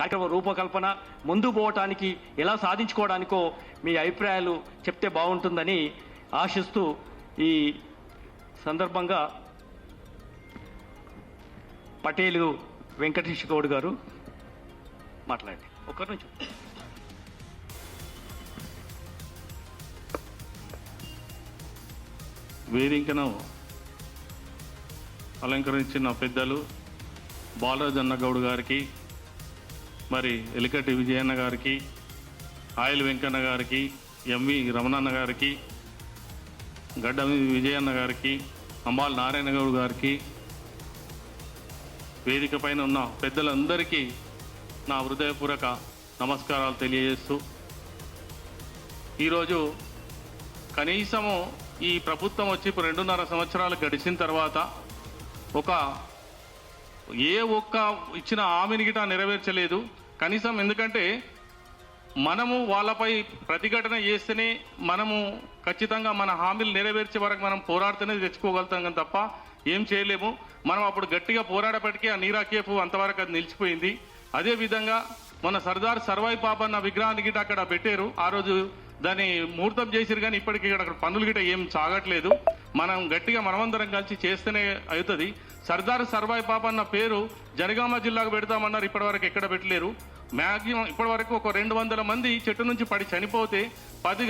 కార్యక్రమ రూపకల్పన ముందు పోవటానికి ఎలా సాధించుకోవడానికో మీ అభిప్రాయాలు చెప్తే బాగుంటుందని ఆశిస్తూ ఈ సందర్భంగా పటేలు వెంకటేష్ గౌడ్ గారు మాట్లాడండి. ఒకరి నుంచి వేదికను అలంకరించిన పెద్దలు బాలరాజన్న గౌడ్ గారికి మరి ఎలికటి విజయన్న గారికి ఆయిల్ వెంకన్న గారికి ఎంవి రమణన్న గారికి గడ్డ విజయన్న గారికి అంబాల్ నారాయణ గౌడ్ గారికి వేదిక పైన ఉన్న పెద్దలందరికీ నా హృదయపూర్వక నమస్కారాలు తెలియజేస్తూ ఈరోజు కనీసము ఈ ప్రభుత్వం వచ్చి ఇప్పుడు రెండున్నర సంవత్సరాలు గడిచిన తర్వాత ఒక ఏ ఒక్క ఇచ్చిన హామీని గిట నెరవేర్చలేదు. కనీసం ఎందుకంటే మనము వాళ్ళపై ప్రతిఘటన చేస్తేనే మనము ఖచ్చితంగా మన హామీలు నెరవేర్చే వరకు మనం పోరాడితేనే తెచ్చుకోగలుగుతాం కానీ తప్ప ఏం చేయలేము. మనం అప్పుడు గట్టిగా పోరాడేపటికీ ఆ నీరాకేపు అంతవరకు అది నిలిచిపోయింది. అదే విధంగా మన సర్దార్ సర్వాయి పాపన్న విగ్రహాన్ని గిట అక్కడ పెట్టారు. ఆ రోజు దాన్ని ముహూర్తం చేసిరు కానీ ఇప్పటికీ అక్కడ పనులు గిట ఏం సాగట్లేదు. మనం గట్టిగా మనమందరం కలిసి చేస్తేనే అవుతుంది. సర్దార్ సర్వాయి పాప అన్న పేరు జనగామ జిల్లాకు పెడతామన్నారు. ఇప్పటివరకు ఎక్కడ పెట్టలేరు. మ్యాక్సిమం ఇప్పటివరకు ఒక రెండు వందల మంది చెట్టు నుంచి పడి చనిపోతే పది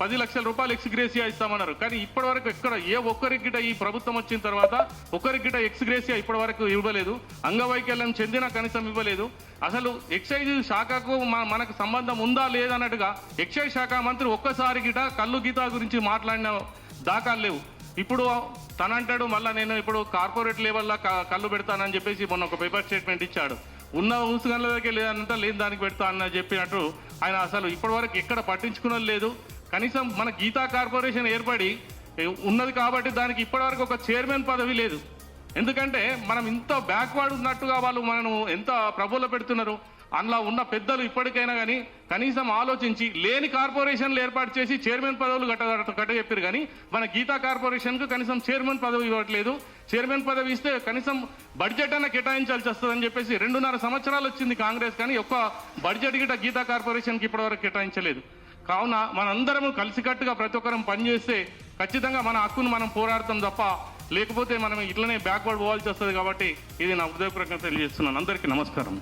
పది లక్షల రూపాయలు ఎక్స్గ్రేసియా ఇస్తామన్నారు. కానీ ఇప్పటివరకు ఎక్కడ ఏ ఒక్కరికి ఈ ప్రభుత్వం వచ్చిన తర్వాత ఒక్కరికి గిట ఎక్స్గ్రేసియా ఇప్పటివరకు ఇవ్వలేదు. అంగవైకల్యం చెందిన కనీసం ఇవ్వలేదు. అసలు ఎక్సైజ్ శాఖకు మనకు సంబంధం ఉందా లేదన్నట్టుగా ఎక్సైజ్ శాఖ మంత్రి ఒక్కసారి గిట కళ్ళు గీత గురించి మాట్లాడిన దాఖలు లేవు. ఇప్పుడు తన అంటాడు మళ్ళీ నేను ఇప్పుడు కార్పొరేట్ లెవెల్లో కళ్ళు పెడతానని చెప్పేసి మొన్న ఒక పేపర్ స్టేట్మెంట్ ఇచ్చాడు. ఉన్న ఊసుగండ్లకే లేదంతా లేని దానికి పెడతా అని చెప్పినట్టు ఆయన అసలు ఇప్పటివరకు ఎక్కడ పట్టించుకున్నది లేదు. కనీసం మన గీతా కార్పొరేషన్ ఏర్పడి ఉన్నది కాబట్టి దానికి ఇప్పటివరకు ఒక చైర్మన్ పదవి లేదు. ఎందుకంటే మనం ఇంత బ్యాక్వర్డ్ ఉన్నట్టుగా వాళ్ళు మనను ఎంత ప్రభుత్వ పెడుతున్నారు. అందులో ఉన్న పెద్దలు ఇప్పటికైనా కానీ కనీసం ఆలోచించి లేని కార్పొరేషన్లు ఏర్పాటు చేసి చైర్మన్ పదవులు కట్ట గట్ట చెప్పారు కానీ మన గీతా కార్పొరేషన్కు కనీసం చైర్మన్ పదవి ఇవ్వట్లేదు. చైర్మన్ పదవి ఇస్తే కనీసం బడ్జెట్ అన్న కేటాయించాల్సి వస్తుందని చెప్పేసి రెండున్నర సంవత్సరాలు వచ్చింది కాంగ్రెస్ కానీ ఒక్క బడ్జెట్ గిట గీతా కార్పొరేషన్కి ఇప్పటివరకు కేటాయించలేదు. కావున మనందరము కలిసికట్టుగా ప్రతి ఒక్కరం పనిచేస్తే ఖచ్చితంగా మన హక్కును మనం పోరాడతాం తప్ప లేకపోతే మనం ఇట్లనే బ్యాక్వర్డ్ పోవాల్సి వస్తుంది కాబట్టి ఇది నా హృదయపూర్వకంగా తెలియజేస్తున్నాను. అందరికీ నమస్కారం.